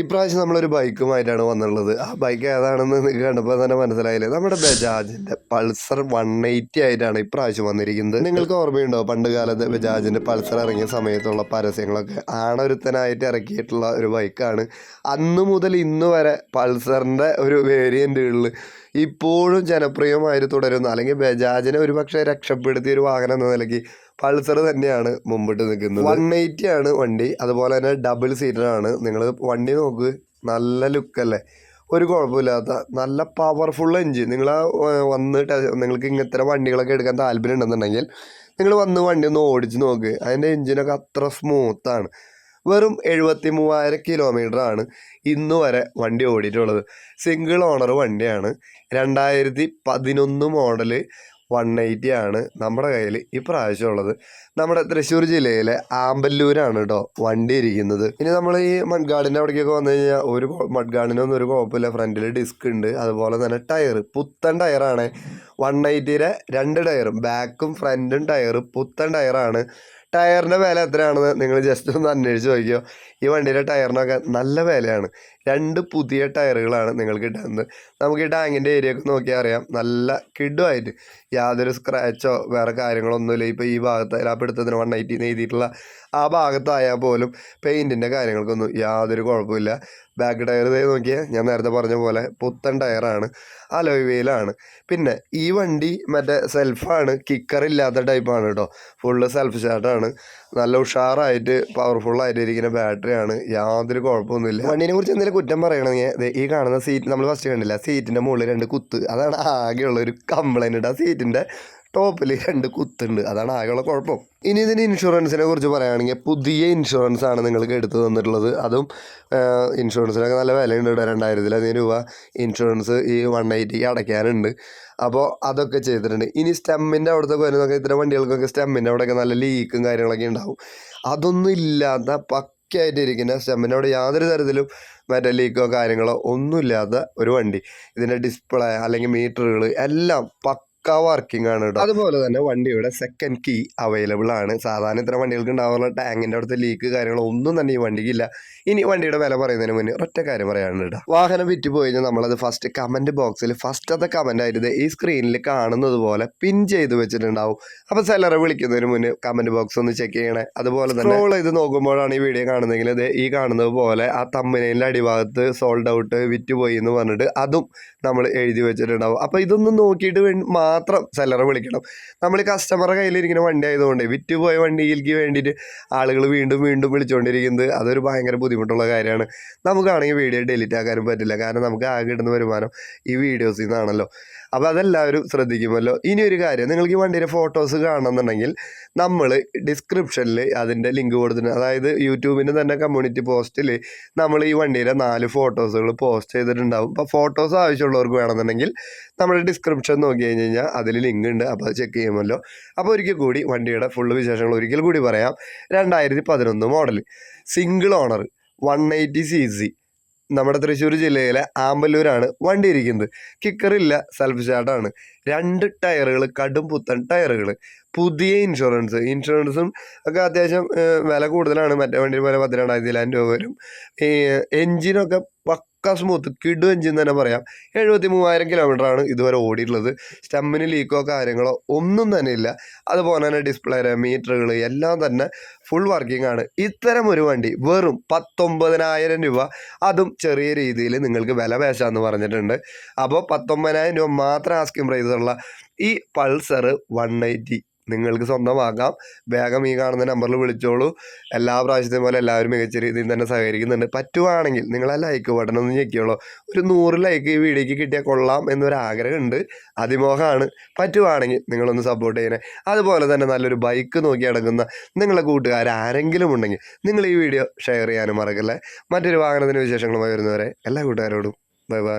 ഇപ്രാവശ്യം നമ്മളൊരു ബൈക്കുമായിട്ടാണ് വന്നുള്ളത് ആ ബൈക്ക് ഏതാണെന്ന് നിങ്ങൾക്ക് കണ്ടപ്പോൾ തന്നെ മനസ്സിലായില്ലേ? നമ്മുടെ ബജാജിന്റെ പൾസർ വൺ എയ്റ്റി ആയിട്ടാണ് ഇപ്രാവശ്യം വന്നിരിക്കുന്നത്. നിങ്ങൾക്ക് ഓർമ്മയുണ്ടോ? പണ്ട് കാലത്ത് ബജാജിന്റെ പൾസർ ഇറങ്ങിയ സമയത്തുള്ള പരസ്യങ്ങളൊക്കെ ആണൊരുത്തനായിട്ട് ഇറക്കിയിട്ടുള്ള ഒരു ബൈക്കാണ്. അന്ന് മുതൽ ഇന്ന് വരെ പൾസറിന്റെ ഒരു വേരിയന്റുകളിൽ ഇപ്പോഴും ജനപ്രിയമായി തുടരുന്ന. അല്ലെങ്കിൽ ബജാജിനെ ഒരു പക്ഷേ രക്ഷപ്പെടുത്തിയ ഒരു വാഹനം എന്ന നിലയ്ക്ക് പൾസർ തന്നെയാണ് മുമ്പിട്ട് നിൽക്കുന്നത്. വൺ എയ്റ്റി ആണ് വണ്ടി. അതുപോലെ തന്നെ ഡബിൾ സീറ്റർ ആണ്. നിങ്ങൾ വണ്ടി നോക്ക്. നല്ല ലുക്കല്ലേ ഒരു കുഴപ്പമില്ലാത്ത നല്ല പവർഫുൾ എഞ്ചിൻ നിങ്ങൾ വന്ന് നിങ്ങൾക്ക് ഇങ്ങനത്തെ വണ്ടികളൊക്കെ എടുക്കാൻ താല്പര്യം ഉണ്ടെന്നുണ്ടെങ്കിൽ നിങ്ങൾ വന്ന് വണ്ടി ഒന്ന് ഓടിച്ച് നോക്ക്. അതിന്റെ എഞ്ചിനൊക്കെ അത്ര സ്മൂത്താണ് വെറും എഴുപത്തി മൂവായിരം കിലോമീറ്റർ ആണ് ഇന്ന് വരെ വണ്ടി ഓടിയിട്ടുള്ളത്. സിംഗിൾ ഓണർ വണ്ടിയാണ്. രണ്ടായിരത്തി പതിനൊന്ന് മോഡൽ വൺ എയ്റ്റി ആണ് നമ്മുടെ കയ്യിൽ ഇപ്രാവശ്യം ഉള്ളത് നമ്മുടെ തൃശ്ശൂർ ജില്ലയിലെ ആമ്പല്ലൂരാണ് കേട്ടോ വണ്ടി ഇരിക്കുന്നത്. ഇനി നമ്മൾ ഈ മഡ്ഗാർഡിന്റെ അവിടേക്കൊക്കെ വന്നു കഴിഞ്ഞാൽ ഒരു മഡ്ഗാർഡിനൊന്നും ഒരു കുഴപ്പമില്ല. ഫ്രണ്ടിൽ ഡിസ്ക് ഉണ്ട്. അതുപോലെ തന്നെ ടയർ പുത്തൻ ടയറാണ്. വൺ എയ്റ്റിയുടെ രണ്ട് ടയറും. ബാക്കും ഫ്രണ്ടും ടയർ പുത്തൻ ടയറാണ്. ടയറിന്റെ വില എത്രയാണെന്ന് നിങ്ങൾ ജസ്റ്റ് ഒന്ന് അന്വേഷിച്ച് നോക്കിയോ ഈ വണ്ടിയുടെ ടയറിനൊക്കെ നല്ല വിലയാണ്. രണ്ട് പുതിയ ടയറുകളാണ് നിങ്ങൾക്ക് കിട്ടുന്നത്. നമുക്ക് ഈ ടാങ്കിന്റെ ഏരിയ ഒക്കെ നോക്കിയാൽ അറിയാം. നല്ല കിഡുമായിട്ട് യാതൊരു സ്ക്രാച്ചോ വേറെ കാര്യങ്ങളൊന്നുമില്ല. ഇപ്പോൾ ഈ ഭാഗത്ത് ലാപ്പെടുത്തതിന് വൺ എയ്റ്റി എഴുതിയിട്ടുള്ള ആ ഭാഗത്തായാൽ പോലും പെയിന്റിന്റെ കാര്യങ്ങൾക്കൊന്നും യാതൊരു കുഴപ്പമില്ല. ബാക്ക് ടയർ ഇതേ നോക്കിയാൽ ഞാൻ നേരത്തെ പറഞ്ഞ പോലെ പുത്തൻ ടയറാണ്. അലോയ് വീലാണ് പിന്നെ ഈ വണ്ടി മറ്റേ സെൽഫാണ് കിക്കറില്ലാത്ത ടൈപ്പാണ് കേട്ടോ. ഫുള്ള് സെൽഫ് സ്റ്റാർട്ടാണ് നല്ല ഉഷാറായിട്ട് പവർഫുള്ളായിട്ട് ഇരിക്കുന്ന ബാറ്ററിയാണ് യാതൊരു കുഴപ്പമൊന്നുമില്ല. വണ്ടിനെ കുറിച്ച് എന്തെങ്കിലും കുറ്റം പറയണമെങ്കിൽ ഈ കാണുന്ന സീറ്റ് നമ്മൾ ഫസ്റ്റ് കണ്ടില്ല സീറ്റിന്റെ മുകളിൽ രണ്ട് കുത്ത്. അതാണ് ആകെയുള്ള ഒരു കംപ്ലൈന്റ് ആ സീറ്റിന്റെ ടോപ്പിൽ രണ്ട് കുത്തുണ്ട്. അതാണ് ആകെയുള്ള കുഴപ്പം. ഇനി ഇതിന് ഇൻഷുറൻസിനെ കുറിച്ച് പറയുകയാണെങ്കിൽ പുതിയ ഇൻഷുറൻസ് ആണ് നിങ്ങൾക്ക് എടുത്തു തന്നിട്ടുള്ളത്. അതും ഇൻഷുറൻസിനൊക്കെ നല്ല വിലയുണ്ട് കേട്ടോ. രണ്ടായിരത്തിലധികം രൂപ ഇൻഷുറൻസ് ഈ വൺ എയ്റ്റിക്ക് അടയ്ക്കാനുണ്ട്. അപ്പോൾ അതൊക്കെ ചെയ്തിട്ടുണ്ട്. ഇനി സ്റ്റെമ്മിന്റെ അവിടുത്തെ വരുന്നൊക്കെ ഇത്തരം വണ്ടികൾക്കൊക്കെ സ്റ്റെമ്മിന്റെ അവിടെയൊക്കെ നല്ല ലീക്കും കാര്യങ്ങളൊക്കെ ഉണ്ടാവും. അതൊന്നും ഇല്ലാത്ത പക്കയായിട്ട് ഇരിക്കുന്ന സ്റ്റെമ്മിന്റെ അവിടെ യാതൊരു തരത്തിലും മറ്റേ ലീക്കോ കാര്യങ്ങളോ ഒന്നുമില്ലാത്ത ഒരു വണ്ടി. ഇതിന്റെ ഡിസ്പ്ലേ അല്ലെങ്കിൽ മീറ്ററുകൾ എല്ലാം പക്ക വർക്കിംഗ് ആണ് കേട്ടോ അതുപോലെ തന്നെ വണ്ടിയുടെ സെക്കൻഡ് കീ അവൈലബിൾ ആണ്. സാധാരണ ഇത്ര വണ്ടികൾക്ക് ഉണ്ടാവുന്ന ടാങ്കിന്റെ അവിടുത്തെ ലീക്ക് കാര്യങ്ങളോ ഒന്നും തന്നെ ഈ വണ്ടിക്കില്ല. ഇനി വണ്ടിയുടെ വില പറയുന്നതിന് മുന്നേ ഒറ്റ കാര്യം പറയാനുണ്ട് കേട്ടോ വാഹനം വിറ്റ് പോയി കഴിഞ്ഞാൽ നമ്മളത് ഫസ്റ്റ് കമന്റ് ബോക്സിൽ ഫസ്റ്റത്തെ കമന്റ് ആയിട്ട് ഈ സ്ക്രീനിൽ കാണുന്നത് പോലെ പിൻ ചെയ്ത് വെച്ചിട്ടുണ്ടാവും. അപ്പൊ സെല്ലറെ വിളിക്കുന്നതിന് മുന്നേ കമന്റ് ബോക്സ് ഒന്ന് ചെക്ക് ചെയ്യണേ. അതുപോലെ തന്നെ സ്ക്രോൾ ചെയ്ത് നോക്കുമ്പോഴാണ് ഈ വീഡിയോ കാണുന്നതെങ്കിൽ ദേ ഈ കാണുന്നത് പോലെ ആ തമ്മനയിലെ അടിഭാഗത്ത് സോൾഡ് ഔട്ട് വിറ്റ് പോയി എന്ന് പറഞ്ഞിട്ട് അതും നമ്മൾ എഴുതി വെച്ചിട്ടുണ്ടാവും. അപ്പൊ ഇതൊന്നും നോക്കിയിട്ട് മാത്രം സെല്ലറെ വിളിക്കണം. നമ്മൾ കസ്റ്റമറുടെ കയ്യിലിരിക്കുന്ന വണ്ടി ആയതുകൊണ്ട് വിറ്റ് പോയ വണ്ടിയിലേക്ക് വേണ്ടിയിട്ട് ആളുകൾ വീണ്ടും വീണ്ടും വിളിച്ചുകൊണ്ടിരിക്കുന്നത് അതൊരു ഭയങ്കര ബുദ്ധിമുട്ടുള്ള കാര്യമാണ്. നമുക്കാണെങ്കിൽ വീഡിയോ ഡിലീറ്റ് ആക്കാനും പറ്റില്ല. കാരണം നമുക്ക് ആകെ കിട്ടുന്ന വരുമാനം ഈ വീഡിയോസിൽ നിന്നാണല്ലോ അപ്പോൾ അതെല്ലാവരും ശ്രദ്ധിക്കുമല്ലോ. ഇനി ഒരു കാര്യം നിങ്ങൾക്ക് ഈ വണ്ടിയുടെ ഫോട്ടോസ് കാണണമെന്നുണ്ടെങ്കിൽ നമ്മൾ ഡിസ്ക്രിപ്ഷനിൽ അതിന്റെ ലിങ്ക് കൊടുത്തിട്ടുണ്ട്. അതായത് യൂട്യൂബിന്റെ തന്നെ കമ്മ്യൂണിറ്റി പോസ്റ്റിൽ നമ്മൾ ഈ വണ്ടിയുടെ നാല് ഫോട്ടോസുകൾ പോസ്റ്റ് ചെയ്തിട്ടുണ്ടാവും. അപ്പോൾ ഫോട്ടോസ് ആവശ്യമുള്ളവർക്ക് വേണമെന്നുണ്ടെങ്കിൽ നമ്മുടെ ഡിസ്ക്രിപ്ഷൻ നോക്കി കഴിഞ്ഞ് അതിൽ ലിങ്ക് ഉണ്ട് അപ്പോൾ അത് ചെക്ക് ചെയ്യുമല്ലോ. അപ്പോൾ ഒരിക്കൽ കൂടി വണ്ടിയുടെ ഫുള്ള് വിശേഷങ്ങൾ ഒരിക്കൽ കൂടി പറയാം. രണ്ടായിരത്തി പതിനൊന്ന് model single owner one eighty C C നമ്മുടെ തൃശ്ശൂർ ജില്ലയിലെ ആമ്പല്ലൂരാണ് വണ്ടി ഇരിക്കുന്നത്. കിക്കറില്ല സെൽഫ് സ്റ്റാർട്ടാണ് രണ്ട് ടയറുകൾ കടും പുത്തൻ ടയറുകൾ പുതിയ ഇൻഷുറൻസ് ഇൻഷുറൻസും ഒക്കെ അത്യാവശ്യം വില കൂടുതലാണ്. മറ്റേ വണ്ടി പോലെ പത്ത് രണ്ടായിരത്തിലായിരം രൂപ വരും. എൻജിനൊക്കെ പക്ക കിഡ് എഞ്ചിൻ തന്നെ പറയാം. എഴുപത്തി മൂവായിരം കിലോമീറ്ററാണ് ഇതുവരെ ഓടിയിട്ടുള്ളത്. സ്റ്റമ്മിന് ലീക്കോ കാര്യങ്ങളോ ഒന്നും തന്നെ ഇല്ല. അതുപോലെ തന്നെ ഡിസ്പ്ലേ മീറ്ററുകൾ എല്ലാം തന്നെ ഫുൾ വർക്കിംഗ് ആണ്. ഇത്തരം ഒരു വണ്ടി വെറും പത്തൊമ്പതിനായിരം രൂപ. അതും ചെറിയ രീതിയിൽ നിങ്ങൾക്ക് വില പേശാന്ന് പറഞ്ഞിട്ടുണ്ട്. അപ്പോൾ പത്തൊമ്പതിനായിരം രൂപ മാത്രം ആസ്കിംഗ് പ്രൈസുള്ള ഈ പൾസർ വൺ എയ്റ്റി നിങ്ങൾക്ക് സ്വന്തമാക്കാം. വേഗം ഈ കാണുന്ന നമ്പറിൽ വിളിച്ചോളൂ. എല്ലാ പ്രാവശ്യത്തെയും പോലെ എല്ലാവരും മികച്ച രീതിയിൽ തന്നെ സഹകരിക്കുന്നുണ്ട്. പറ്റുവാണെങ്കിൽ നിങ്ങൾ ലൈക്ക് ബട്ടൺ ഒന്ന് ഞെക്കിയോളൂ. ഒരു നൂറ് ലൈക്ക് ഈ വീഡിയോക്ക് കിട്ടിയാൽ കൊള്ളാം എന്നൊരാഗ്രഹമുണ്ട്. അതിമോഹമാണ്. പറ്റുവാണെങ്കിൽ നിങ്ങളൊന്ന് സപ്പോർട്ട് ചെയ്യണേ. അതുപോലെ തന്നെ നല്ലൊരു ബൈക്ക് നോക്കി അടങ്ങുന്ന നിങ്ങളെ കൂട്ടുകാർ ആരെങ്കിലും ഉണ്ടെങ്കിൽ നിങ്ങൾ ഈ വീഡിയോ ഷെയർ ചെയ്യാനും മറക്കല്ലേ. മറ്റൊരു വാഹനത്തിന്റെ വിശേഷങ്ങളുമായി വരുന്നവരെ എല്ലാ കൂട്ടുകാരോടും ബൈ ബൈ